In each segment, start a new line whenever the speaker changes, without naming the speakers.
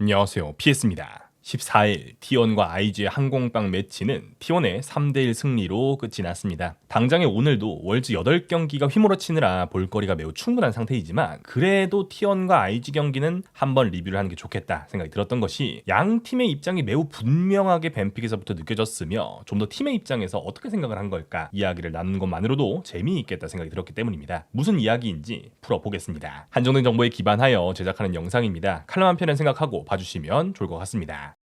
안녕하세요. PS입니다. 14일 T1과 IG의 항공빵 매치는 T1의 3대1 승리로 끝이 났습니다. 당장에 오늘도 월즈 8경기가 휘몰아치느라 볼거리가 매우 충분한 상태이지만 그래도 T1과 IG 경기는 한번 리뷰를 하는 게 좋겠다 생각이 들었던 것이 양 팀의 입장이 매우 분명하게 뱀픽에서부터 느껴졌으며 좀 더 팀의 입장에서 어떻게 생각을 한 걸까 이야기를 나누는 것만으로도 재미있겠다 생각이 들었기 때문입니다. 무슨 이야기인지 풀어보겠습니다. 한정된 정보에 기반하여 제작하는 영상입니다. 칼럼 한 편을 생각하고 봐주시면 좋을 것 같습니다.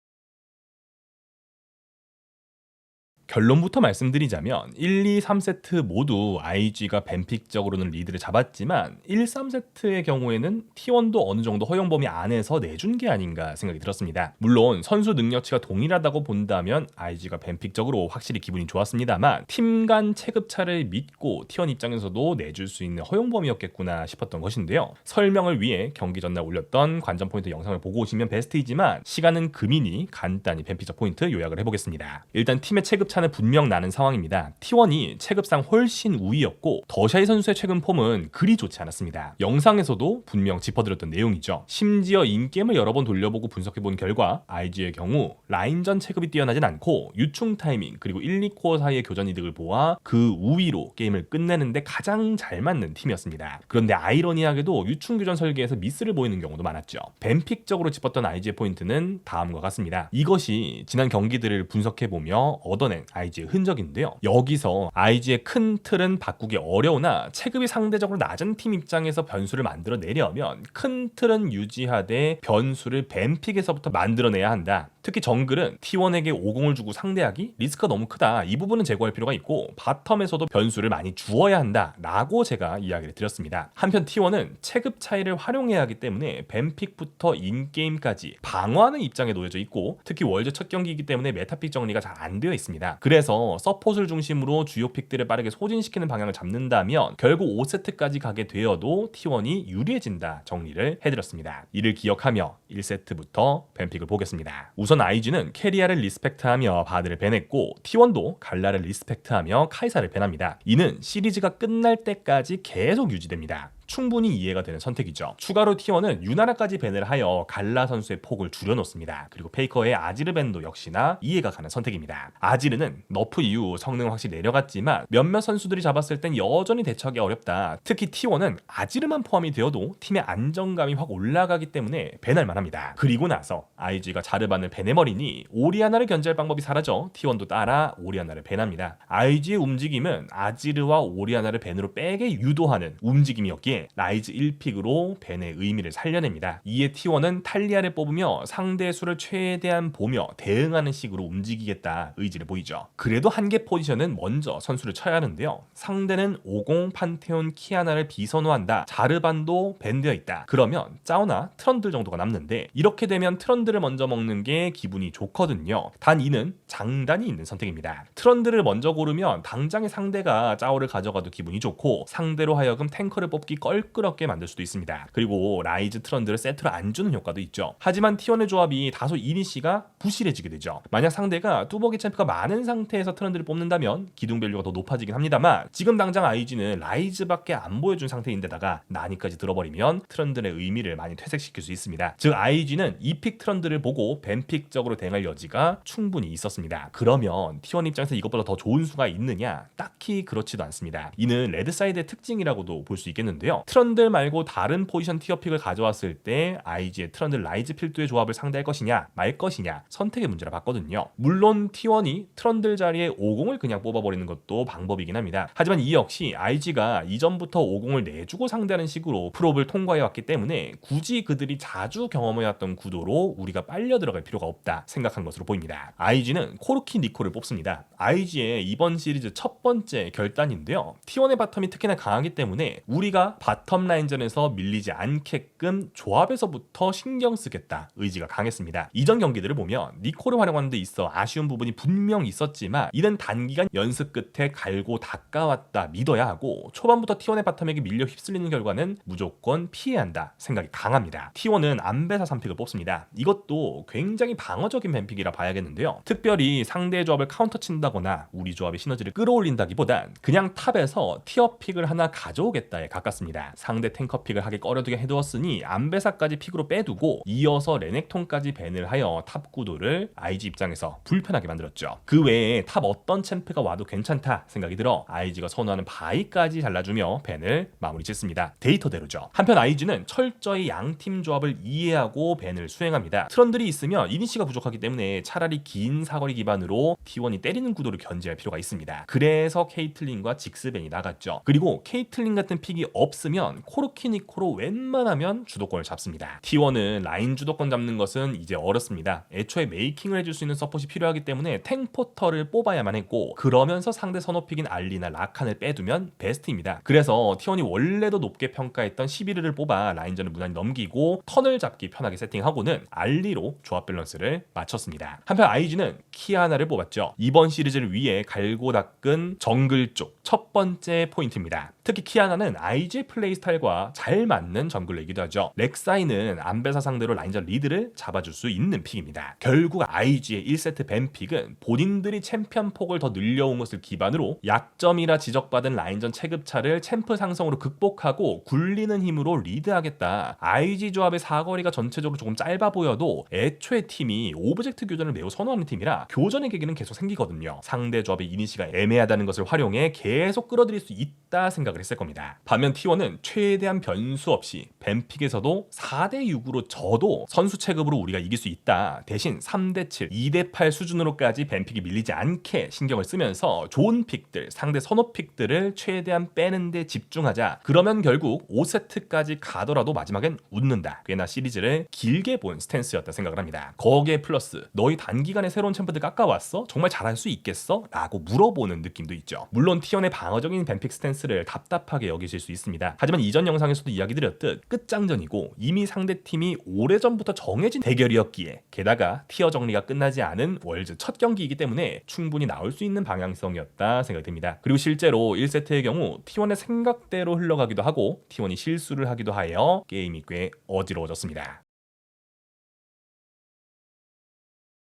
결론부터 말씀드리자면 1, 2, 3세트 모두 IG가 뱀픽적으로는 리드를 잡았지만 1, 3세트의 경우에는 T1도 어느 정도 허용 범위 안에서 내준 게 아닌가 생각이 들었습니다. 물론 선수 능력치가 동일하다고 본다면 IG가 뱀픽적으로 확실히 기분이 좋았습니다만 팀 간 체급차를 믿고 T1 입장에서도 내줄 수 있는 허용 범위였겠구나 싶었던 것인데요. 설명을 위해 경기 전날 올렸던 관전 포인트 영상을 보고 오시면 베스트이지만 시간은 금이니 간단히 뱀픽적 포인트 요약을 해보겠습니다. 일단 팀의 체급차 차는 분명 나는 상황입니다. T1이 체급상 훨씬 우위였고 더샤이 선수의 최근 폼은 그리 좋지 않았습니다. 영상에서도 분명 짚어드렸던 내용이죠. 심지어 인게임을 여러 번 돌려보고 분석해본 결과 IG의 경우 라인전 체급이 뛰어나진 않고 유충 타이밍 그리고 1, 2코어 사이의 교전 이득을 보아 그 우위로 게임을 끝내는데 가장 잘 맞는 팀이었습니다. 그런데 아이러니하게도 유충 교전 설계에서 미스를 보이는 경우도 많았죠. 뱀픽적으로 짚었던 IG의 포인트는 다음과 같습니다. 이것이 지난 경기들을 분석해보며 얻어낸 IG의 흔적인데요. 여기서 IG의 큰 틀은 바꾸기 어려우나 체급이 상대적으로 낮은 팀 입장에서 변수를 만들어 내려면 큰 틀은 유지하되 변수를 뱀픽에서부터 만들어내야 한다. 특히 정글은 T1에게 50을 주고 상대하기 리스크가 너무 크다. 이 부분은 제거할 필요가 있고 바텀에서도 변수를 많이 주어야 한다. 라고 제가 이야기를 드렸습니다. 한편 T1은 체급 차이를 활용해야 하기 때문에 뱀픽부터 인게임까지 방어하는 입장에 놓여져 있고 특히 월드 첫 경기이기 때문에 메타픽 정리가 잘 안 되어 있습니다. 그래서 서폿을 중심으로 주요 픽들을 빠르게 소진시키는 방향을 잡는다면 결국 5세트까지 가게 되어도 T1이 유리해진다 정리를 해드렸습니다. 이를 기억하며 1세트부터 뱀픽을 보겠습니다. 우선 IG는 캐리아를 리스펙트하며 바드를 밴했고 T1도 갈라를 리스펙트하며 카이사를 밴합니다. 이는 시리즈가 끝날 때까지 계속 유지됩니다. 충분히 이해가 되는 선택이죠. 추가로 T1은 유나라까지 밴을 하여 갈라 선수의 폭을 줄여놓습니다. 그리고 페이커의 아지르 밴도 역시나 이해가 가는 선택입니다. 아지르는 너프 이후 성능은 확실히 내려갔지만 몇몇 선수들이 잡았을 땐 여전히 대처하기 어렵다. 특히 T1은 아지르만 포함이 되어도 팀의 안정감이 확 올라가기 때문에 밴할 만합니다. 그리고 나서 IG가 자르반을 밴해버리니 오리아나를 견제할 방법이 사라져 T1도 따라 오리아나를 밴합니다. IG의 움직임은 아지르와 오리아나를 밴으로 빼게 유도하는 움직임이었기에 라이즈 1픽으로 벤의 의미를 살려냅니다. 이에 T1은 탈리아를 뽑으며 상대 수를 최대한 보며 대응하는 식으로 움직이겠다 의지를 보이죠. 그래도 한계 포지션은 먼저 선수를 쳐야 하는데요. 상대는 50 판테온 키아나를 비선호한다. 자르반도 밴되어 있다. 그러면 짜오나 트런들 정도가 남는데 이렇게 되면 트런들을 먼저 먹는 게 기분이 좋거든요. 단 이는 장단이 있는 선택입니다. 트런들을 먼저 고르면 당장의 상대가 짜오를 가져가도 기분이 좋고 상대로 하여금 탱커를 뽑기 껄끄럽게 만들 수도 있습니다. 그리고 라이즈 트런드를 세트로 안 주는 효과도 있죠. 하지만 T1의 조합이 다소 이니시가 부실해지게 되죠. 만약 상대가 뚜벅이 챔프가 많은 상태에서 트런드를 뽑는다면 기둥 밸류가 더 높아지긴 합니다만 지금 당장 IG는 라이즈밖에 안 보여준 상태인데다가 나니까지 들어버리면 트런드의 의미를 많이 퇴색시킬 수 있습니다. 즉 IG는 이픽 트런드를 보고 뱀픽적으로 대응할 여지가 충분히 있었습니다. 그러면 T1 입장에서 이것보다 더 좋은 수가 있느냐? 딱히 그렇지도 않습니다. 이는 레드 사이드의 특징이라고도 볼 수 있겠는데요. 있는데요. 트런들 말고 다른 포지션 티어 픽을 가져왔을 때 IG의 트런들 라이즈 필드의 조합을 상대할 것이냐 말 것이냐 선택의 문제라 봤거든요. 물론 T1이 트런들 자리에 50을 그냥 뽑아버리는 것도 방법이긴 합니다. 하지만 이 역시 IG가 이전부터 50을 내주고 상대하는 식으로 프롭을 통과해왔기 때문에 굳이 그들이 자주 경험해왔던 구도로 우리가 빨려 들어갈 필요가 없다 생각한 것으로 보입니다. IG는 코르키 니코를 뽑습니다. IG의 이번 시리즈 첫 번째 결단인데요. T1의 바텀이 특히나 강하기 때문에 우리가 바텀 라인전에서 밀리지 않게끔 조합에서부터 신경 쓰겠다 의지가 강했습니다. 이전 경기들을 보면 니코를 활용하는 데 있어 아쉬운 부분이 분명 있었지만 이는 단기간 연습 끝에 갈고 닦아왔다 믿어야 하고 초반부터 T1의 바텀에게 밀려 휩쓸리는 결과는 무조건 피해야 한다 생각이 강합니다. T1은 안배사 3픽을 뽑습니다. 이것도 굉장히 방어적인 뱀픽이라 봐야겠는데요. 특별히 상대의 조합을 카운터 친다거나 우리 조합의 시너지를 끌어올린다기보단 그냥 탑에서 티어 픽을 하나 가져오겠다에 가깝습니다. 있습니다. 상대 탱커 픽을 하기 꺼려두게 해두었으니 안배사까지 픽으로 빼두고 이어서 레넥톤까지 밴을 하여 탑 구도를 IG 입장에서 불편하게 만들었죠. 그 외에 탑 어떤 챔프가 와도 괜찮다 생각이 들어 IG가 선호하는 바이까지 잘라주며 밴을 마무리 짓습니다. 데이터대로죠. 한편 IG는 철저히 양팀 조합을 이해하고 밴을 수행합니다. 트런들이 있으면 이니시가 부족하기 때문에 차라리 긴 사거리 기반으로 T1이 때리는 구도를 견제할 필요가 있습니다. 그래서 케이틀린과 직스벤이 나갔죠. 그리고 케이틀린 같은 픽이 없 으면 코르키니코로 웬만하면 주도권을 잡습니다. T1은 라인 주도권 잡는 것은 이제 어렵습니다. 애초에 메이킹을 해줄 수 있는 서폿이 필요하기 때문에 탱포터를 뽑아야만 했고 그러면서 상대 선호픽인 알리나 라칸을 빼두면 베스트입니다. 그래서 T1이 원래도 높게 평가했던 11을 뽑아 라인전을 무난히 넘기고 턴을 잡기 편하게 세팅하고는 알리로 조합 밸런스를 맞췄습니다. 한편 IG는 키아나를 뽑았죠. 이번 시리즈를 위해 갈고 닦은 정글 쪽 첫 번째 포인트입니다. 특히 키아나는 IG의 플레이 스타일과 잘 맞는 정글러이기도 하죠. 렉사이는 안배사 상대로 라인전 리드를 잡아줄 수 있는 픽입니다. 결국 IG의 1세트 뱀픽은 본인들이 챔피언 폭을 더 늘려온 것을 기반으로 약점이라 지적받은 라인전 체급차를 챔프 상성으로 극복하고 굴리는 힘으로 리드하겠다. IG 조합의 사거리가 전체적으로 조금 짧아 보여도 애초에 팀이 오브젝트 교전을 매우 선호하는 팀이라 교전의 계기는 계속 생기거든요. 상대 조합의 이니시가 애매하다는 것을 활용해 계속 끌어들일 수 있다 생각을 했을 겁니다. 반면 T1 은 최대한 변수 없이 뱀픽에서도 4대 6으로 져도 선수 체급으로 우리가 이길 수 있다. 대신 3대 7, 2대 8 수준으로까지 뱀픽이 밀리지 않게 신경을 쓰면서 좋은 픽들, 상대 선호 픽들을 최대한 빼는 데 집중하자. 그러면 결국 5세트까지 가더라도 마지막엔 웃는다. 꽤나 시리즈를 길게 본 스탠스였다 생각을 합니다. 거기에 플러스 너희 단기간에 새로운 챔프들 깎아왔어? 정말 잘할 수 있겠어? 라고 물어보는 느낌도 있죠. 물론 T1의 방어적인 뱀픽 스탠스를 답답하게 여기실 수 있습니다. 하지만 이전 영상에서도 이야기 드렸듯 끝장전이고 이미 상대팀이 오래전부터 정해진 대결이었기에 게다가 티어 정리가 끝나지 않은 월즈 첫 경기이기 때문에 충분히 나올 수 있는 방향성이었다 생각이 듭니다. 그리고 실제로 1세트의 경우 T1의 생각대로 흘러가기도 하고 T1이 실수를 하기도 하여 게임이 꽤 어지러워졌습니다.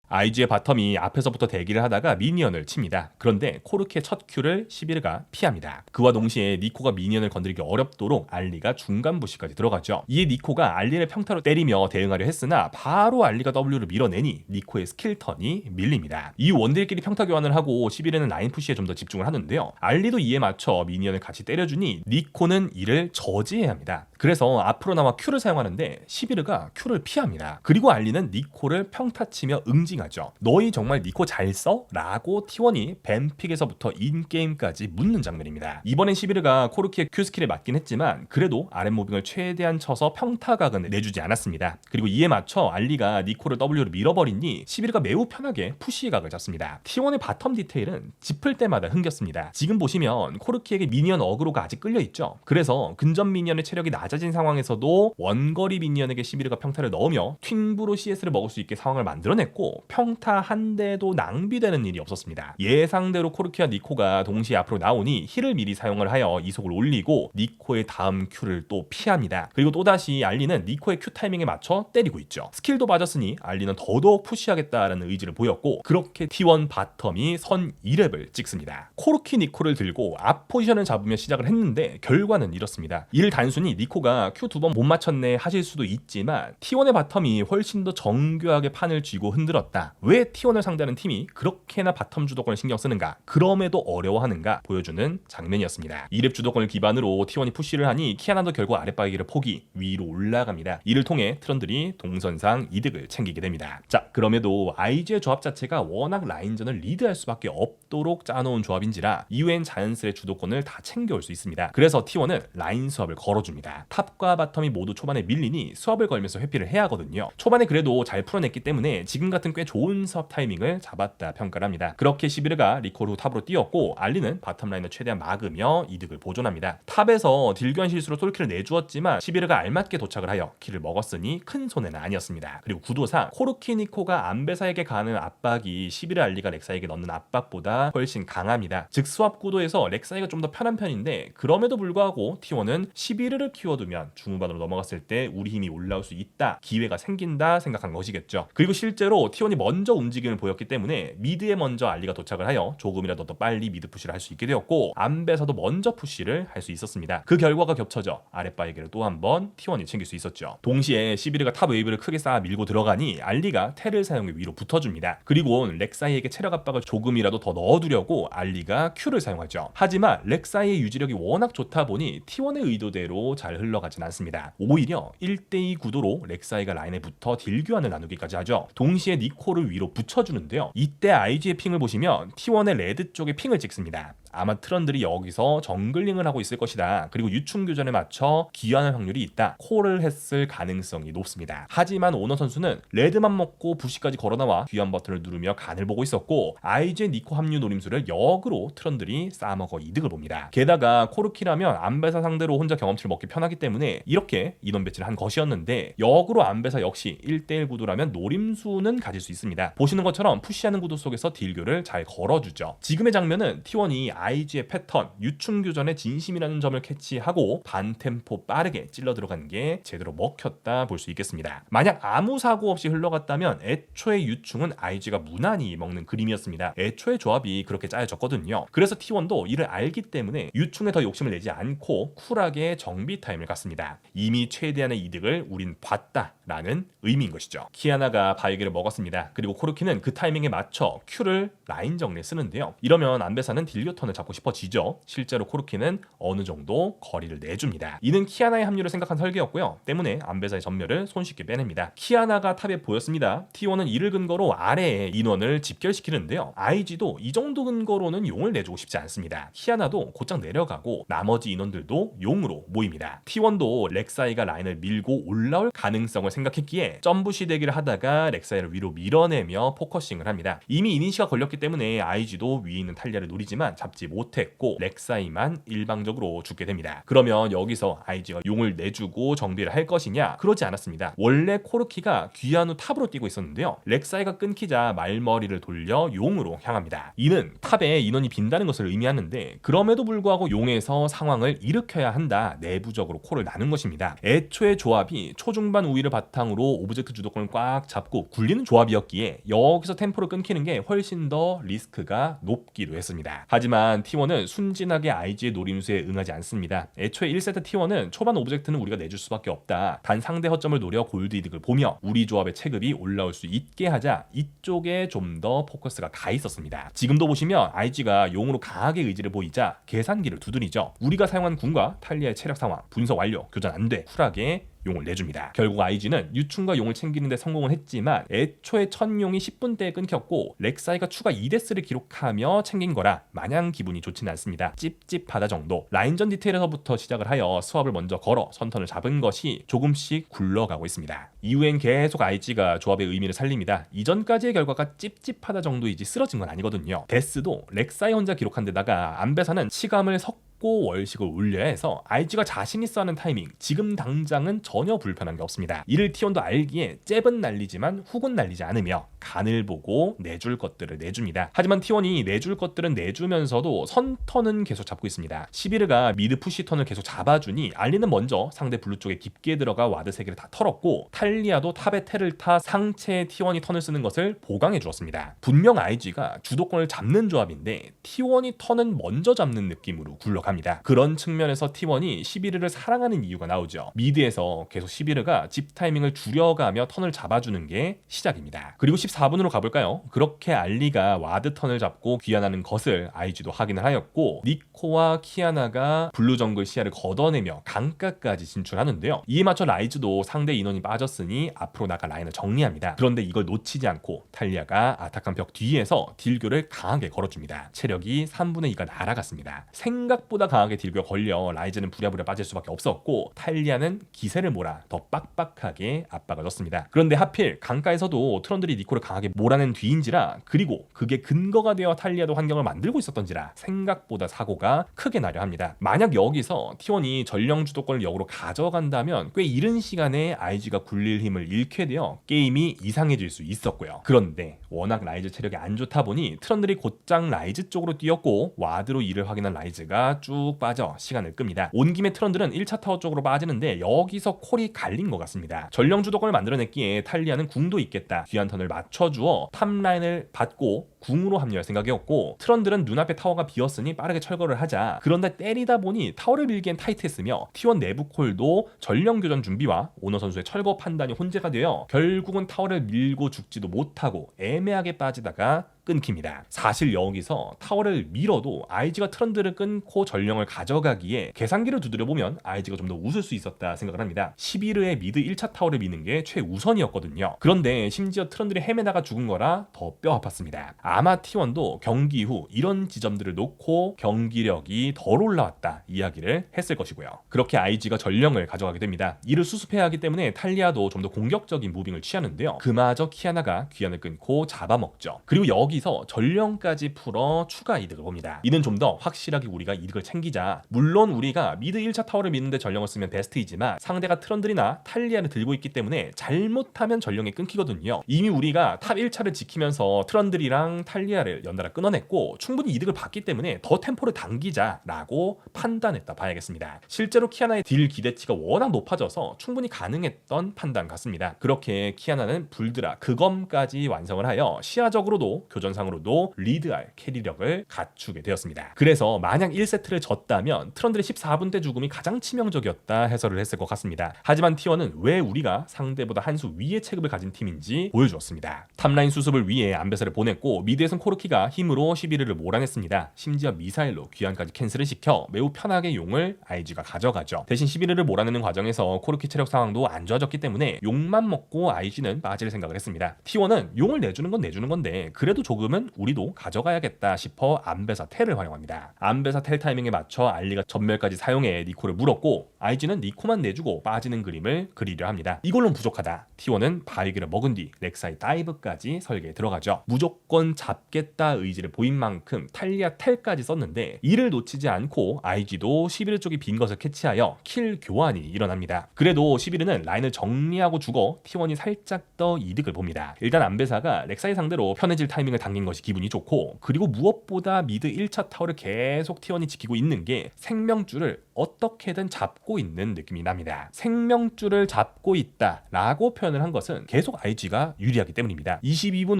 IG의 바텀이 앞에서부터 대기를 하다가 미니언을 칩니다. 그런데 코르키의 첫 큐를 시비르가 피합니다. 그와 동시에 니코가 미니언을 건드리기 어렵도록 알리가 중간 부시까지 들어가죠. 이에 니코가 알리를 평타로 때리며 대응하려 했으나 바로 알리가 W를 밀어내니 니코의 스킬 턴이 밀립니다. 이 원딜끼리 평타 교환을 하고 시비르는 라인 푸시에 좀 더 집중을 하는데요. 알리도 이에 맞춰 미니언을 같이 때려주니 니코는 이를 저지해야 합니다. 그래서 앞으로 나와 큐를 사용하는데 시비르가 큐를 피합니다. 그리고 알리는 니코를 평타치며 응징 하죠. 너희 정말 니코 잘 써? 라고 T1이 뱀픽에서부터 인게임까지 묻는 장면입니다. 이번엔 시비르가 코르키의 큐 스킬에 맞긴 했지만 그래도 아랫 무빙을 최대한 쳐서 평타각은 내주지 않았습니다. 그리고 이에 맞춰 알리가 니코를 W로 밀어버리니 시비르가 매우 편하게 푸시 각을 잡습니다. T1의 바텀 디테일은 짚을 때마다 흥겼습니다. 지금 보시면 코르키에게 미니언 어그로가 아직 끌려 있죠. 그래서 근접 미니언의 체력이 낮아진 상황에서도 원거리 미니언에게 시비르가 평타를 넣으며 튕부로 CS를 먹을 수 있게 상황을 만들어냈고 평타 한 대도 낭비되는 일이 없었습니다. 예상대로 코르키와 니코가 동시에 앞으로 나오니 힐을 미리 사용을 하여 이속을 올리고 니코의 다음 큐를 또 피합니다. 그리고 또다시 알리는 니코의 큐 타이밍에 맞춰 때리고 있죠. 스킬도 빠졌으니 알리는 더더욱 푸시하겠다라는 의지를 보였고 그렇게 T1 바텀이 선 2렙을 찍습니다. 코르키 니코를 들고 앞 포지션을 잡으며 시작을 했는데 결과는 이렇습니다. 이를 단순히 니코가 큐 두 번 못 맞췄네 하실 수도 있지만 T1의 바텀이 훨씬 더 정교하게 판을 쥐고 흔들었다. 왜 T1을 상대하는 팀이 그렇게나 바텀 주도권을 신경 쓰는가? 그럼에도 어려워하는가 보여주는 장면이었습니다. 2렙 주도권을 기반으로 T1이 푸시를 하니 키아나도 결국 아랫바위를 포기 위로 올라갑니다. 이를 통해 트런들이 동선상 이득을 챙기게 됩니다. 자 그럼에도 IG의 조합 자체가 워낙 라인전을 리드할 수밖에 없도록 짜놓은 조합인지라 이후엔 자연스레 주도권을 다 챙겨올 수 있습니다. 그래서 T1은 라인 수업을 걸어줍니다. 탑과 바텀이 모두 초반에 밀리니 수업을 걸면서 회피를 해야 하거든요. 초반에 그래도 잘 풀어냈기 때문에 지금 같은 꽤 좋은 수업 타이밍을 잡았다 평가를 합니다. 그렇게 시비르가 리콜 후 탑으로 뛰었고 알리는 바텀 라인을 최대한 막으며 이득을 보존합니다. 탑에서 딜견 실수로 솔킬을 내주었지만 시비르가 알맞게 도착을 하여 킬을 먹었으니 큰 손해는 아니었습니다. 그리고 구도상 코르키니코가 안배사에게 가는 압박이 시비르 알리가 렉사에게 넣는 압박보다 훨씬 강합니다. 즉 수압 구도에서 렉사이가 좀 더 편한 편인데 그럼에도 불구하고 T1은 시비르를 키워도 버텨두면 중후반으로 넘어갔을 때 우리 힘이 올라올 수 있다 기회가 생긴다 생각한 것이겠죠 그리고 실제로 T1 이 먼저 움직임을 보였기 때문에 미드에 먼저 알리가 도착을 하여 조금이라도 더 빨리 미드 푸시를 할 수 있게 되었고 안배에서도 먼저 푸시를 할 수 있었습니다. 그 결과가 겹쳐져 아랫바에게를 또 한 번 T1이 챙길 수 있었죠. 동시에 시비르가 탑 웨이브를 크게 쌓아 밀고 들어가니 알리가 텔을 사용해 위로 붙어줍니다. 그리고 렉사이에게 체력 압박을 조금이라도 더 넣어두려고 알리가 Q를 사용하죠. 하지만 렉사이의 유지력이 워낙 좋다 보니 T1의 의도대로 잘 흘러가진 않습니다. 오히려 1대2 구도로 렉사이가 라인에 붙어 딜 교환을 나누기까지 하죠. 동시에 니 코를 위로 붙여주는데요. 이때 IG의 핑을 보시면 T1의 레드 쪽에 핑을 찍습니다 아마 트런들이 여기서 정글링을 하고 있을 것이다. 그리고 유충 교전에 맞춰 귀환할 확률이 있다. 콜을 했을 가능성이 높습니다. 하지만 오너 선수는 레드만 먹고 부시까지 걸어나와 귀환 버튼을 누르며 간을 보고 있었고 아이즈의 니코 합류 노림수를 역으로 트런들이 싸먹어 이득을 봅니다. 게다가 코르키라면 안배사 상대로 혼자 경험치를 먹기 편하기 때문에 이렇게 인원 배치를 한 것이었는데 역으로 안배사 역시 1대1 구도라면 노림수는 가질 수 있습니다. 보시는 것처럼 푸시하는 구도 속에서 딜교를 잘 걸어주죠. 지금의 장면은 T1이 IG의 패턴, 유충 교전의 진심이라는 점을 캐치하고 반템포 빠르게 찔러 들어간 게 제대로 먹혔다 볼 수 있겠습니다. 만약 아무 사고 없이 흘러갔다면 애초에 유충은 IG가 무난히 먹는 그림이었습니다. 애초에 조합이 그렇게 짜여졌거든요. 그래서 T1도 이를 알기 때문에 유충에 더 욕심을 내지 않고 쿨하게 정비 타임을 갖습니다. 이미 최대한의 이득을 우린 봤다라는 의미인 것이죠. 키아나가 바이게를 먹었습니다. 그리고 코르키는 그 타이밍에 맞춰 Q를 라인 정리에 쓰는데요. 이러면 안배사는 딜교 턴을 잡고 싶어지죠. 실제로 코르키는 어느 정도 거리를 내줍니다. 이는 키아나의 합류를 생각한 설계였고요. 때문에 안배사의 전멸을 손쉽게 빼냅니다. 키아나가 탑에 보였습니다. T1은 이를 근거로 아래에 인원을 집결시키는데요. IG도 이 정도 근거로는 용을 내주고 싶지 않습니다. 키아나도 곧장 내려가고 나머지 인원들도 용으로 모입니다. T1도 렉사이가 라인을 밀고 올라올 가능성을 생각했기에 점부 시 대기를 하다가 렉사이를 위로 밀어내며 포커싱을 합니다. 이미 이니시가 걸렸기 때문에 IG도 위에 있는 탈리아를 노리지만 잡지 못했고 렉사이만 일방적으로 죽게 됩니다. 그러면 여기서 IG가 용을 내주고 정비를 할 것이냐? 그러지 않았습니다. 원래 코르키가 귀한 후 탑으로 뛰고 있었는데요. 렉사이가 끊기자 말머리를 돌려 용으로 향합니다. 이는 탑에 인원이 빈다는 것을 의미하는데 그럼에도 불구하고 용에서 상황을 일으켜야 한다. 내부적으로 콜을 나눈 것입니다. 애초에 조합이 초중반 우위를 바탕으로 오브젝트 주도권을 꽉 잡고 굴리는 조합이었기에 여기서 템포를 끊기는 게 훨씬 더 리스크가 높기도 했습니다. 하지만 T1은 순진하게 IG의 노림수에 응하지 않습니다. 애초에 1세트 T1은 초반 오브젝트는 우리가 내줄 수밖에 없다. 단 상대 허점을 노려 골드 이득을 보며 우리 조합의 체급이 올라올 수 있게 하자 이쪽에 좀 더 포커스가 가 있었습니다. 지금도 보시면 IG가 용으로 강하게 의지를 보이자 계산기를 두드리죠. 우리가 사용한 군과 탈리아의 체력 상황 분석 완료 교전 안 돼. 쿨하게 용을 내줍니다. 결국 IG는 유충과 용을 챙기는데 성공을 했지만 애초에 첫 용이 10분대에 끊겼고 렉사이가 추가 2데스를 기록하며 챙긴 거라 마냥 기분이 좋지는 않습니다. 찝찝하다 정도. 라인전 디테일에서부터 시작을 하여 수업을 먼저 걸어 선턴을 잡은 것이 조금씩 굴러가고 있습니다. 이후엔 계속 IG가 조합의 의미를 살립니다. 이전까지의 결과가 찝찝하다 정도이지 쓰러진 건 아니거든요. 데스도 렉사이 혼자 기록한 데다가 안배사는 치감을 석고 월식을 올려야 해서 IG가 자신 있어 하는 타이밍 지금 당장은 전혀 불편한 게 없습니다. 이를 T1도 알기에 잽은 날리지만 훅은 날리지 않으며 간을 보고 내줄 것들을 내줍니다. 하지만 T1이 내줄 것들은 내주면서도 선턴은 계속 잡고 있습니다. 시비르가 미드 푸시 턴을 계속 잡아주니 알리는 먼저 상대 블루 쪽에 깊게 들어가 와드 세 개를 다 털었고 탈리아도 탑에 텔을 타 상체에 T1이 턴을 쓰는 것을 보강해 주었습니다. 분명 IG가 주도권을 잡는 조합인데 T1이 턴은 먼저 잡는 느낌으로 굴러 갑니다. 그런 측면에서 T1이 시비르를 사랑하는 이유가 나오죠. 미드에서 계속 시비르가 집 타이밍을 줄여가며 턴을 잡아주는 게 시작입니다. 그리고 14분으로 가볼까요? 그렇게 알리가 와드 턴을 잡고 귀환하는 것을 IG도 확인을 하였고 니코와 키아나가 블루 정글 시야를 걷어내며 강가까지 진출하는데요. 이에 맞춰 라이즈도 상대 인원이 빠졌으니 앞으로 나가 라인을 정리합니다. 그런데 이걸 놓치지 않고 탈리아가 아타칸 벽 뒤에서 딜교를 강하게 걸어줍니다. 체력이 3분의 2가 날아갔습니다. 생각보다 강하게 딜교가 걸려 라이즈는 부랴부랴 빠질 수밖에 없었고 탈리아는 기세를 몰아 더 빡빡하게 압박을 넣습니다. 그런데 하필 강가에서도 트런들이 니코를 강하게 몰아낸 뒤인지라 그리고 그게 근거가 되어 탈리아도 환경을 만들고 있었던지라 생각보다 사고가 크게 나려 합니다. 만약 여기서 T1이 전령 주도권을 역으로 가져간다면 꽤 이른 시간에 IG가 굴릴 힘을 잃게 되어 게임이 이상해질 수 있었고요. 그런데 워낙 라이즈 체력이 안 좋다 보니 트런들이 곧장 라이즈 쪽으로 뛰었고 와드로 이를 확인한 라이즈가 쭉 빠져 시간을 끕니다. 온 김에 트런들은 1차 타워 쪽으로 빠지는데 여기서 콜이 갈린 것 같습니다. 전령 주도권을 만들어냈기에 탈리아는 궁도 있겠다. 귀한 턴을 맞춰주어 탑라인을 받고 궁으로 합류할 생각이었고 트런들은 눈앞에 타워가 비었으니 빠르게 철거를 하자 그런데 때리다 보니 타워를 밀기엔 타이트했으며 T1 내부 콜도 전령 교전 준비와 오너 선수의 철거 판단이 혼재가 되어 결국은 타워를 밀고 죽지도 못하고 애매하게 빠지다가 끊깁니다. 사실 여기서 타워를 밀어도 IG가 트런드를 끊고 전령을 가져가기에 계산기를 두드려 보면 IG가 좀 더 웃을 수 있었다 생각을 합니다. 11회에 미드 1차 타워를 미는 게 최우선이었거든요. 그런데 심지어 트런들이 헤매다가 죽은 거라 더 뼈 아팠습니다. 아마 T1도 경기 후 이런 지점들을 놓고 경기력이 덜 올라왔다 이야기를 했을 것이고요. 그렇게 IG가 전령을 가져가게 됩니다. 이를 수습해야 하기 때문에 탈리아도 좀 더 공격적인 무빙을 취하는데요. 그마저 키아나가 귀환을 끊고 잡아먹죠. 그리고 여기서 전령까지 풀어 추가 이득을 봅니다. 이는 좀 더 확실하게 우리가 이득을 챙기자. 물론 우리가 미드 1차 타워를 미는데 전령을 쓰면 베스트이지만 상대가 트런들이나 탈리아를 들고 있기 때문에 잘못하면 전령이 끊기거든요. 이미 우리가 탑 1차를 지키면서 트런들이랑 탈리아를 연달아 끊어냈고 충분히 이득을 봤기 때문에 더 템포를 당기자라고 판단했다 봐야겠습니다. 실제로 키아나의 딜 기대치가 워낙 높아져서 충분히 가능했던 판단 같습니다. 그렇게 키아나는 불드라 그검까지 완성을 하여 시야적으로도 교전상으로도 리드할 캐리력을 갖추게 되었습니다. 그래서 만약 1세트를 졌다면 트런들의 14분 대 죽음이 가장 치명적이었다 해설을 했을 것 같습니다. 하지만 T1은 왜 우리가 상대보다 한 수 위의 체급을 가진 팀인지 보여주었습니다. 탑라인 수습을 위해 안배사를 보냈고 미드에선 코르키가 힘으로 11위를 몰아냈습니다. 심지어 미사일로 귀환까지 캔슬을 시켜 매우 편하게 용을 IG가 가져가죠. 대신 11위를 몰아내는 과정에서 코르키 체력 상황도 안 좋아졌기 때문에 용만 먹고 IG는 빠질 생각을 했습니다. T1은 용을 내주는 건 내주는 건데 그래도 조금은 우리도 가져가야겠다 싶어 안배사 텔을 활용합니다. 안배사 텔 타이밍에 맞춰 알리가 전멸까지 사용해 니코를 물었고 IG는 니코만 내주고 빠지는 그림을 그리려 합니다. 이걸로는 부족하다. T1은 바이기를 먹은 뒤 렉사이 다이브까지 설계에 들어가죠. 무조건 잡겠다 의지를 보인 만큼 탈리아 텔까지 썼는데 이를 놓치지 않고 IG도 11위 쪽이 빈 것을 캐치하여 킬 교환이 일어납니다. 그래도 11위는 라인을 정리하고 죽어 T1이 살짝 더 이득을 봅니다. 일단 안배사가 렉사이 상대로 편해질 타이밍을 당긴 것이 기분이 좋고 그리고 무엇보다 미드 1차 타워를 계속 T1이 지키고 있는 게 생명줄을 어떻게든 잡고 있는 느낌이 납니다. 생명줄을 잡고 있다라고 표현을 한 것은 계속 IG가 유리하기 때문입니다. 22분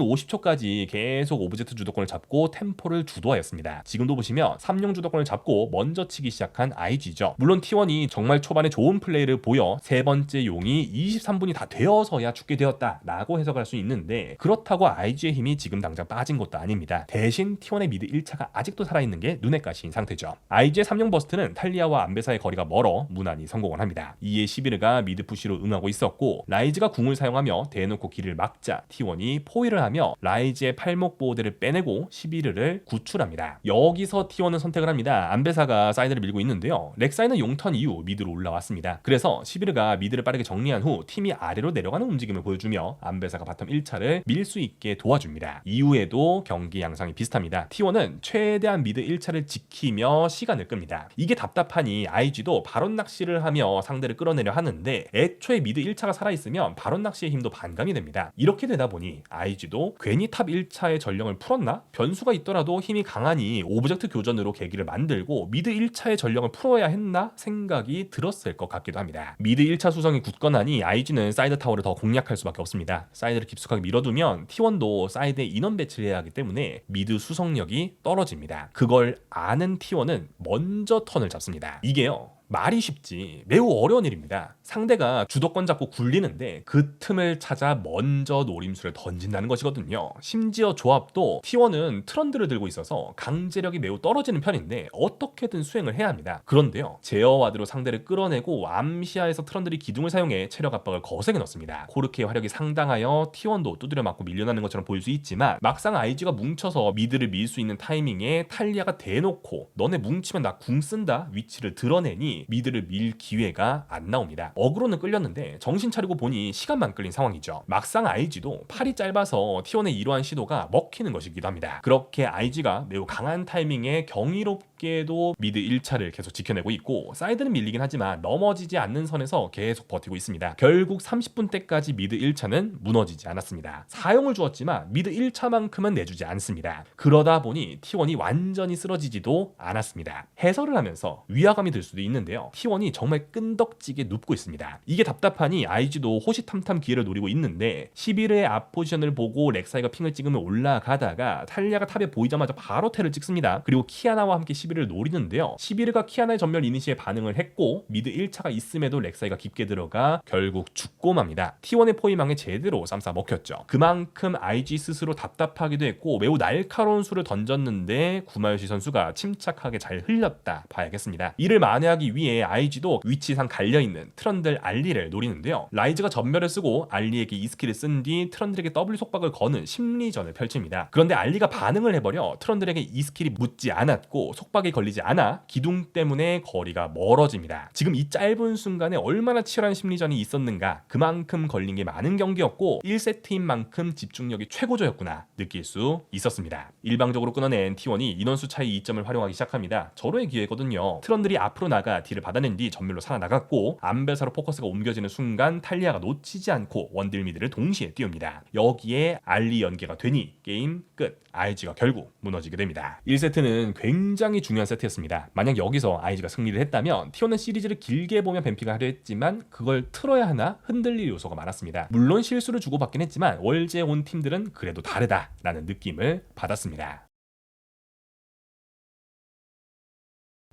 50초까지 계속 오브젝트 주도권을 잡고 템포를 주도하였습니다. 지금도 보시면 3용 주도권을 잡고 먼저 치기 시작한 IG죠. 물론 T1이 정말 초반에 좋은 플레이를 보여 세 번째 용이 23분이 다 되어서야 죽게 되었다 라고 해석할 수 있는데 그렇다고 IG의 힘이 지금 당장 빠진 것도 아닙니다. 대신 T1의 미드 1차가 아직도 살아있는 게 눈에 까시인 상태죠. IG의 3용 버스트는 탈리아와 안배사의 거리가 멀어 무난히 성공을 합니다. 이에 시비르가 미드 푸시로 응하고 있었고 라이즈가 궁을 사용하며 대놓고 길을 막자 T1이 포위를 하며 라이즈의 팔목 보호대를 빼내고 시비르를 구출합니다. 여기서 T1은 선택을 합니다. 안배사가 사이드를 밀고 있는데요. 렉사이는 용턴 이후 미드로 올라왔습니다. 그래서 시비르가 미드를 빠르게 정리한 후 팀이 아래로 내려가는 움직임을 보여주며 안배사가 바텀 1차를 밀 수 있게 도와줍니다. 이후에도 경기 양상이 비슷합니다. T1은 최대한 미드 1차를 지키며 시간을 끕니다. 이게 답답하니 IG도 바론 낚시를 하며 상대를 끌어내려 하는데 애초에 미드 1차가 살아있으면 바론 낚시의 힘도 반감이 됩니다. 이렇게 되다 보니 IG도 괜히 탑 1차의 전령을 풀었나? 변수가 있더라도 힘이 강하니 오브젝트 교전으로 계기를 만들고 미드 1차의 전령을 풀어야 했나 생각이 들었을 것 같기도 합니다. 미드 1차 수성이 굳건하니 IG는 사이드 타워를 더 공략할 수밖에 없습니다. 사이드를 깊숙하게 밀어두면 T1도 사이드에 인원 배치를 해야 하기 때문에 미드 수성력이 떨어집니다. 그걸 아는 T1은 먼저 턴을 잡습니다. 이게요. 말이 쉽지 매우 어려운 일입니다. 상대가 주도권 잡고 굴리는데 그 틈을 찾아 먼저 노림수를 던진다는 것이거든요. 심지어 조합도 T1은 트런드를 들고 있어서 강제력이 매우 떨어지는 편인데 어떻게든 수행을 해야 합니다. 그런데요. 제어와드로 상대를 끌어내고 암시야에서 트런들이 기둥을 사용해 체력 압박을 거세게 넣습니다. 코르케의 화력이 상당하여 T1도 두드려 맞고 밀려나는 것처럼 보일 수 있지만 막상 IG가 뭉쳐서 미드를 밀 수 있는 타이밍에 탈리아가 대놓고 너네 뭉치면 나 궁 쓴다 위치를 드러내니 T1이 미드를 밀 기회가 안 나옵니다. 어그로는 끌렸는데 정신 차리고 보니 시간만 끌린 상황이죠. 막상 IG도 팔이 짧아서 T1의 이러한 시도가 먹히는 것이기도 합니다. 그렇게 IG가 매우 강한 타이밍에 경이롭게 도 미드 1차를 계속 지켜내고 있고 사이드는 밀리긴 하지만 넘어지지 않는 선에서 계속 버티고 있습니다. 결국 30분 때까지 미드 1차는 무너지지 않았습니다. 사용을 주었지만 미드 1차만큼은 내주지 않습니다. 그러다 보니 T1이 완전히 쓰러지지도 않았습니다. 해설을 하면서 위화감이 들 수도 있는데요. T1이 정말 끈덕지게 눕고 있습니다. 이게 답답하니 IG도 호시탐탐 기회를 노리고 있는데 11회 앞 포지션을 보고 렉사이가 핑을 찍으면 올라가다가 탈리아가 탑에 보이자마자 바로 테를 찍습니다. 그리고 키아나와 함께 11을 노리는데요. 11가 키아나의 전멸 이니시에 반응을 했고 미드 1차가 있음에도 렉사이가 깊게 들어가 결국 죽고 맙니다. T1의 포위망에 제대로 쌈싸 먹혔죠. 그만큼 IG 스스로 답답하기도 했고 매우 날카로운 수를 던졌는데 구마요시 선수가 침착하게 잘 흘렸다 봐야겠습니다. 이를 만회하기 위해 IG도 위치상 갈려있는 트런들 알리를 노리는데요. 라이즈가 전멸을 쓰고 알리에게 이 스킬을 쓴 뒤 트런들에게 더블 속박을 거는 심리전을 펼칩니다. 그런데 알리가 반응을 해버려 트런들에게 이 스킬이 묻지 않았고 속박 이 걸리지 않아 기둥 때문에 거리가 멀어집니다. 지금 이 짧은 순간에 얼마나 치열한 심리전이 있었는가 그만큼 걸린 게 많은 경기였고 1세트인 만큼 집중력이 최고조였구나 느낄 수 있었습니다. 일방적으로 끊어낸 T1이 인원수 차이 이점을 활용하기 시작합니다. 절호의 기회거든요. 트런들이 앞으로 나가 딜을 받아낸 뒤 전멸로 살아나갔고 안배사로 포커스가 옮겨지는 순간 탈리아가 놓치지 않고 원딜 미드를 동시에 띄웁니다. 여기에 알리 연계가 되니 게임 끝. IG가 결국 무너지게 됩니다. 1세트는 굉장히 중요한 세트였습니다. 만약 여기서 IG가 승리를 했다면 T1은 시리즈를 길게 보면 뱀피가 하려 했지만 그걸 틀어야 하나 흔들릴 요소가 많았습니다. 물론 실수를 주고받긴 했지만 월제 온 팀들은 그래도 다르다라는 느낌을 받았습니다.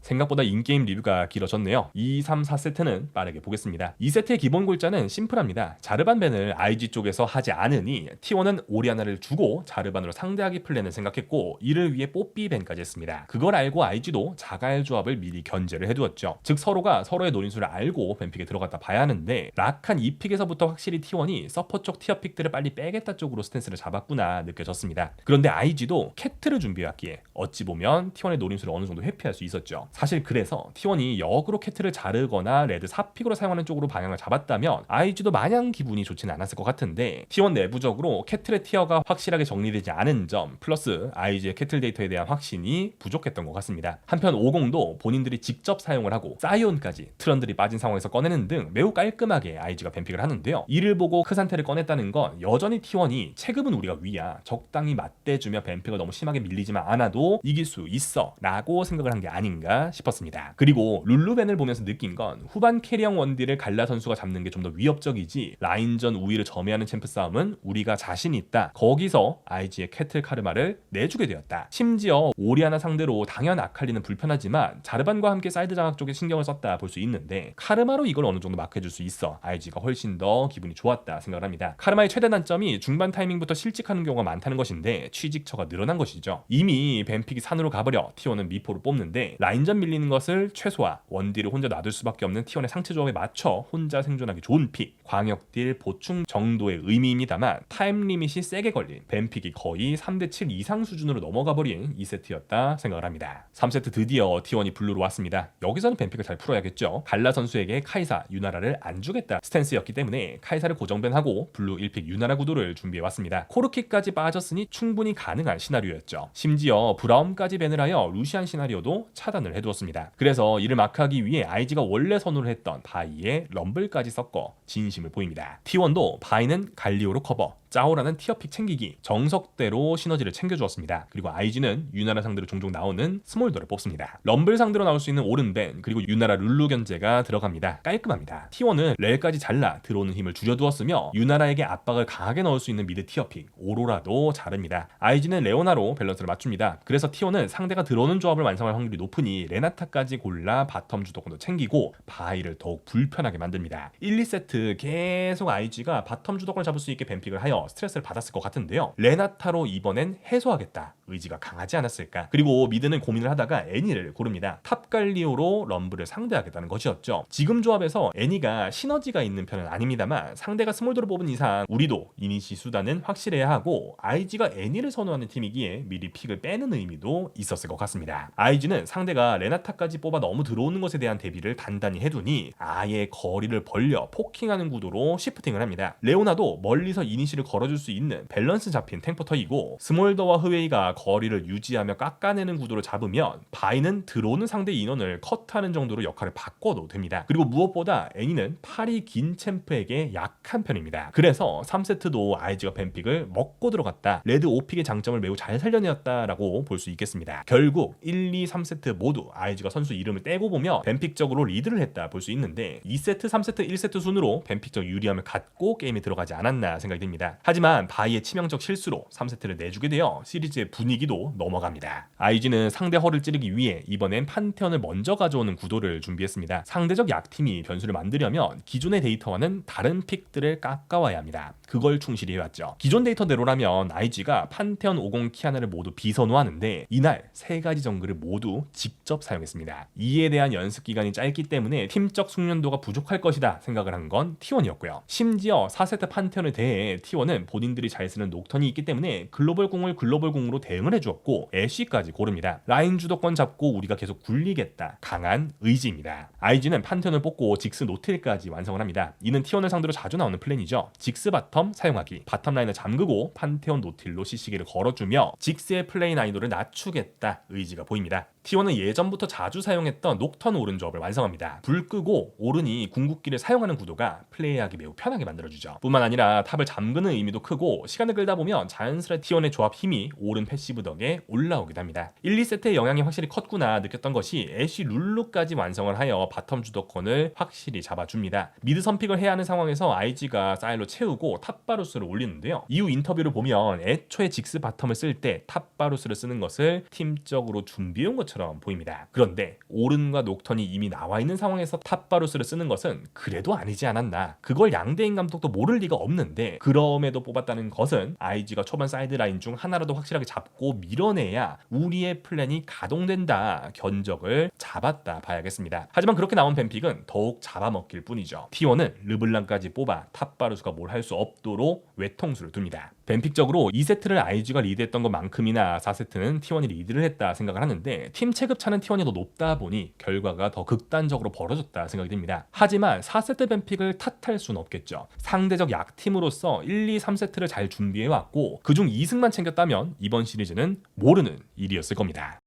생각보다 인게임 리뷰가 길어졌네요. 2, 3, 4세트는 빠르게 보겠습니다. 2세트의 기본 골자는 심플합니다. 자르반 밴을 IG 쪽에서 하지 않으니 T1은 오리아나를 주고 자르반으로 상대하기 플랜을 생각했고 이를 위해 뽀삐 밴까지 했습니다. 그걸 알고 IG도 자갈 조합을 미리 견제를 해두었죠. 즉 서로가 서로의 노린수를 알고 밴픽에 들어갔다 봐야 하는데 락한 이 픽에서부터 확실히 T1이 서퍼 쪽 티어 픽들을 빨리 빼겠다 쪽으로 스탠스를 잡았구나 느껴졌습니다. 그런데 IG도 캐트를 준비해왔기에 어찌 보면 T1의 노린수를 어느 정도 회피할 수 있었죠. 사실 그래서 T1이 역으로 캐트를 자르거나 레드 4픽으로 사용하는 쪽으로 방향을 잡았다면 IG도 마냥 기분이 좋지는 않았을 것 같은데 T1 내부적으로 캐틀의 티어가 확실하게 정리되지 않은 점 플러스 IG의 캐틀 데이터에 대한 확신이 부족했던 것 같습니다. 한편 50도 본인들이 직접 사용을 하고 사이온까지 트런들이 빠진 상황에서 꺼내는 등 매우 깔끔하게 IG가 뱀픽을 하는데요. 이를 보고 크산테를 꺼냈다는 건 여전히 T1이 체급은 우리가 위야 적당히 맞대주며 뱀픽을 너무 심하게 밀리지만 않아도 이길 수 있어 라고 생각을 한 게 아닌가 싶었습니다. 그리고 룰루벤을 보면서 느낀 건 후반 캐리형 원딜을 갈라 선수가 잡는 게 좀 더 위협적이지 라인전 우위를 점해하는 챔프 싸움은 우리가 자신 있다. 거기서 IG의 캐틀 카르마를 내주게 되었다. 심지어 오리아나 상대로 당연 아칼리는 불편하지만 자르반과 함께 사이드 장악 쪽에 신경을 썼다 볼 수 있는데 카르마로 이걸 어느 정도 마크해줄 수 있어 IG가 훨씬 더 기분이 좋았다 생각을 합니다. 카르마의 최대 단점이 중반 타이밍부터 실직하는 경우가 많다는 것인데 취직처가 늘어난 것이죠. 이미 뱀픽이 산으로 가버려 T1은 미포를 뽑는데 라인전 밀리는 것을 최소화 원딜을 혼자 놔둘 수밖에 없는 T1의 상체 조합에 맞춰 혼자 생존하기 좋은 픽 광역딜 보충 정도의 의미입니다만 타임 리밋이 세게 걸린 뱀픽이 거의 3대7 이상 수준으로 넘어가 버린 2세트였다 생각을 합니다. 3세트 드디어 T1이 블루로 왔습니다. 여기서는 뱀픽을 잘 풀어야겠죠? 갈라 선수에게 카이사 유나라를 안 주겠다 스탠스였기 때문에 카이사를 고정밴하고 블루 1픽 유나라 구도를 준비해 왔습니다. 코르키까지 빠졌으니 충분히 가능한 시나리오였죠. 심지어 브라움까지 밴을 하여 루시안 시나리오도 차단을 해두었습니다. 그래서 이를 마크하기 위해 IG가 원래 선호를 했던 바이에 럼블까지 섞어 진심을 보입니다. T1도 바이는 갈리오로 커버, 짜오라는 티어픽 챙기기 정석대로 시너지를 챙겨주었습니다. 그리고 IG는 유나라 상대로 종종 나오는 스몰더를 뽑습니다. 럼블 상대로 나올 수 있는 오른벤 그리고 유나라 룰루 견제가 들어갑니다. 깔끔합니다. T1은 렐까지 잘라 들어오는 힘을 줄여두었으며 유나라에게 압박을 강하게 넣을 수 있는 미드 티어픽 오로라도 자릅니다. IG는 레오나로 밸런스를 맞춥니다. 그래서 T1은 상대가 들어오는 조합을 완성할 확률이 높으니 레나타까지 골라 바텀 주도권도 챙기고 바이를 더욱 불편하게 만듭니다. 1, 2세트 계속 IG가 바텀 주도권을 잡을 수 있게 뱀픽을 하여 스트레스를 받았을 것 같은데요. 레나타로 이번엔 해소하겠다. 의지가 강하지 않았을까. 그리고 미드는 고민을 하다가 애니를 고릅니다. 탑갈리오로 럼블을 상대하겠다는 것이었죠. 지금 조합에서 애니가 시너지가 있는 편은 아닙니다만 상대가 스몰더를 뽑은 이상 우리도 이니시 수단은 확실해야 하고 IG가 애니를 선호하는 팀이기에 미리 픽을 빼는 의미도 있었을 것 같습니다. IG는 상대가 레나타까지 뽑아 너무 들어오는 것에 대한 대비를 단단히 해두니 아예 거리를 벌려 포킹하는 구도로 시프팅을 합니다. 레오나도 멀리서 이니시를 걸어줄 수 있는 밸런스 잡힌 탱퍼터이고 스몰더와 흐웨이가 거리를 유지하며 깎아내는 구도를 잡으면 바이는 들어오는 상대 인원을 컷하는 정도로 역할을 바꿔도 됩니다. 그리고 무엇보다 애니는 팔이 긴 챔프에게 약한 편입니다. 그래서 3세트도 IG가 뱀픽을 먹고 들어갔다. 레드 5픽의 장점을 매우 잘 살려내었다라고 볼 수 있겠습니다. 결국 1, 2, 3세트 모두 IG가 선수 이름을 떼고 보면 뱀픽적으로 리드를 했다 볼 수 있는데 2세트, 3세트, 1세트 순으로 뱀픽적 유리함을 갖고 게임에 들어가지 않았나 생각이 듭니다. 하지만 바이의 치명적 실수로 3세트를 내주게 되어 시리즈의 분 위기도 넘어갑니다. IG는 상대 허를 찌르기 위해 이번엔 판테온을 먼저 가져오는 구도를 준비했습니다. 상대적 약팀이 변수를 만들려면 기존의 데이터와는 다른 픽들을 깎아와야 합니다. 그걸 충실히 해왔죠. 기존 데이터대로라면 IG가 판테온 50 키아나를 모두 비선호하는데 이날 세 가지 정글을 모두 직접 사용했습니다. 이에 대한 연습 기간이 짧기 때문에 팀적 숙련도가 부족할 것이다 생각을 한 건 T1이었고요. 심지어 4세트 판테온에 대해 T1은 본인들이 잘 쓰는 녹턴이 있기 때문에 글로벌 공을 글로벌 공으로 대 응을 해주었고 애쉬까지 고릅니다. 라인 주도권 잡고 우리가 계속 굴리겠다. 강한 의지입니다. IG는 판테온을 뽑고 직스 노틸까지 완성을 합니다. 이는 T1을 상대로 자주 나오는 플랜이죠. 직스 바텀 사용하기, 바텀 라인을 잠그고 판테온 노틸로 CC기를 걸어주며 직스의 플레이 난이도를 낮추겠다 의지가 보입니다. T1은 예전부터 자주 사용했던 녹턴 오른 조합을 완성합니다. 불 끄고 오른이 궁극기를 사용하는 구도가 플레이하기 매우 편하게 만들어주죠. 뿐만 아니라 탑을 잠그는 의미도 크고 시간을 끌다 보면 자연스레 T1의 조합 힘이 오른 패시브 덕에 올라오기도 합니다. 1, 2세트의 영향이 확실히 컸구나 느꼈던 것이 애쉬 룰루까지 완성을 하여 바텀 주도권을 확실히 잡아줍니다. 미드 선픽을 해야 하는 상황에서 IG가 사일로 채우고 탑바루스를 올리는데요. 이후 인터뷰를 보면 애초에 직스 바텀을 쓸 때 탑바루스를 쓰는 것을 팀적으로 준비해온 것처럼 보입니다. 그런데 오른과 녹턴이 이미 나와 있는 상황에서 탑바루스를 쓰는 것은 그래도 아니지 않았나. 그걸 양대인 감독도 모를 리가 없는데 그럼에도 뽑았다는 것은 IG가 초반 사이드 라인 중 하나라도 확실하게 잡고 밀어내야 우리의 플랜이 가동된다 견적을 잡았다 봐야겠습니다. 하지만 그렇게 나온 뱀픽은 더욱 잡아먹길 뿐이죠. T1은 르블랑까지 뽑아 탑바루스가 뭘 할 수 없도록 외통수를 둡니다. 뱀픽적으로 2세트를 IG가 리드했던 것만큼이나 4세트는 T1이 리드를 했다 생각을 하는데 팀 체급 차는 T1이 더 높다 보니 결과가 더 극단적으로 벌어졌다 생각이 듭니다. 하지만 4세트 뱀픽을 탓할 수는 없겠죠. 상대적 약팀으로서 1, 2, 3세트를 잘 준비해왔고 그중 2승만 챙겼다면 이번 시리즈는 모르는 일이었을 겁니다.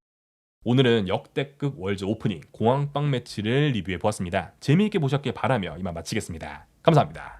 오늘은 역대급 월즈 오프닝 공항빵 매치를 리뷰해 보았습니다. 재미있게 보셨길 바라며 이만 마치겠습니다. 감사합니다.